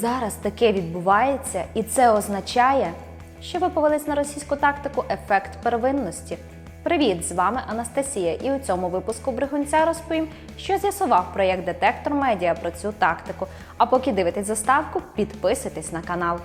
Зараз таке відбувається, і це означає, що ви повелись на російську тактику ефект первинності. Привіт, з вами Анастасія, і у цьому випуску бригунця розповім, що з'ясував проєкт Детектор Медіа про цю тактику. А поки дивитесь заставку, підписуйтесь на канал.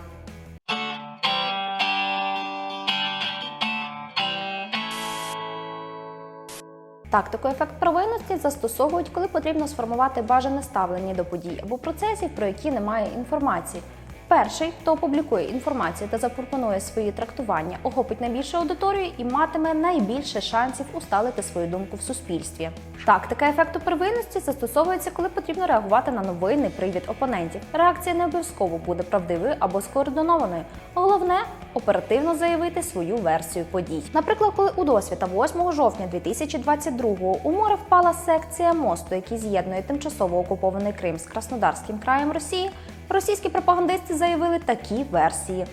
Тактику ефект провинності застосовують, коли потрібно сформувати бажане ставлення до подій або процесів, про які немає інформації. Перший, хто опублікує інформацію та запропонує свої трактування, охопить найбільшу аудиторію і матиме найбільше шансів усталити свою думку в суспільстві. Тактика ефекту первинності застосовується, коли потрібно реагувати на новини, привід опонентів. Реакція не обов'язково буде правдивою або скоординованою. Головне оперативно заявити свою версію подій. Наприклад, коли у досвіта 8 жовтня 2022-го у море впала секція мосту, який з'єднує тимчасово окупований Крим з Краснодарським краєм Росії, російські пропагандисти заявили такі версії: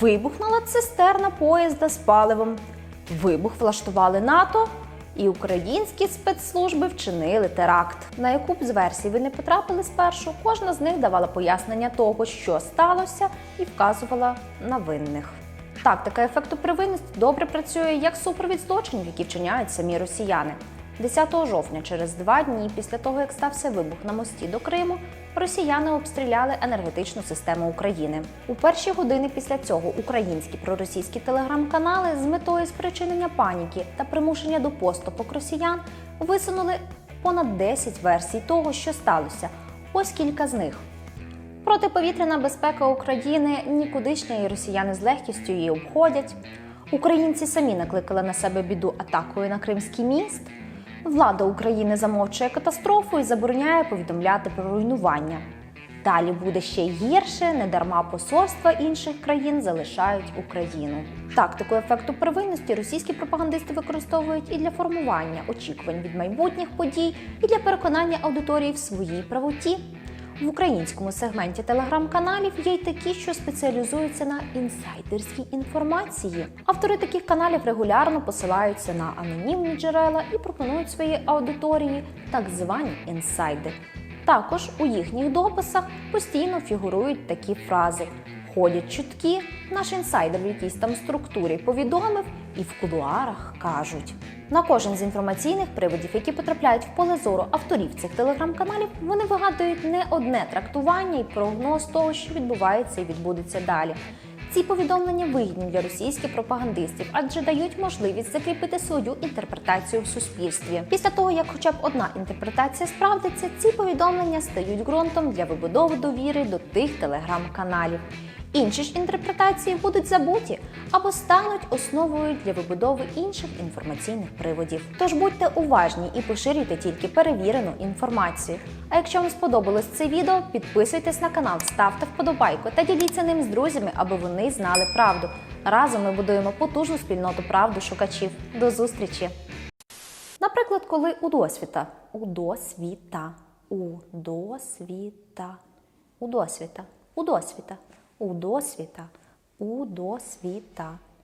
вибухнула цистерна поїзда з паливом, вибух влаштували НАТО. І українські спецслужби вчинили теракт. На яку б з версій ви не потрапили спершу, кожна з них давала пояснення того, що сталося, і вказувала на винних. Тактика ефекту привинності добре працює як супровід злочинів, які вчиняють самі росіяни. 10 жовтня, через два дні після того, як стався вибух на мості до Криму, росіяни обстріляли енергетичну систему України. У перші години після цього українські проросійські телеграм-канали з метою спричинення паніки та примушення до поступок росіян висунули понад 10 версій того, що сталося. Ось кілька з них. Протиповітряна безпека України нікудишня і росіяни з легкістю її обходять. Українці самі накликали на себе біду атакою на Кримський міст. Влада України замовчує катастрофу і забороняє повідомляти про руйнування. Далі буде ще гірше, недарма посольства інших країн залишають Україну. Тактику ефекту первинності російські пропагандисти використовують і для формування очікувань від майбутніх подій, і для переконання аудиторії в своїй правоті. В українському сегменті телеграм-каналів є й такі, що спеціалізуються на інсайдерській інформації. Автори таких каналів регулярно посилаються на анонімні джерела і пропонують своїй аудиторії так звані інсайди. Також у їхніх дописах постійно фігурують такі фрази: ходять чутки, наш інсайдер в якійсь там структурі повідомив, і в кулуарах кажуть. На кожен з інформаційних приводів, які потрапляють в поле зору авторів цих телеграм-каналів, вони вигадують не одне трактування і прогноз того, що відбувається і відбудеться далі. Ці повідомлення вигідні для російських пропагандистів, адже дають можливість закріпити свою інтерпретацію в суспільстві. Після того, як хоча б одна інтерпретація справдиться, ці повідомлення стають ґрунтом для вибудови довіри до тих телеграм-каналів. Інші ж інтерпретації будуть забуті або стануть основою для вибудови інших інформаційних приводів. Тож будьте уважні і поширюйте тільки перевірену інформацію. А якщо вам сподобалось це відео, підписуйтесь на канал, ставте вподобайку та діліться ним з друзями, аби вони знали правду. Разом ми будуємо потужну спільноту правду шукачів. До зустрічі! Наприклад, коли у досвіта, у досвіта, у досвіта, у досвіта, у досвіта, у досвіта, у досвіта.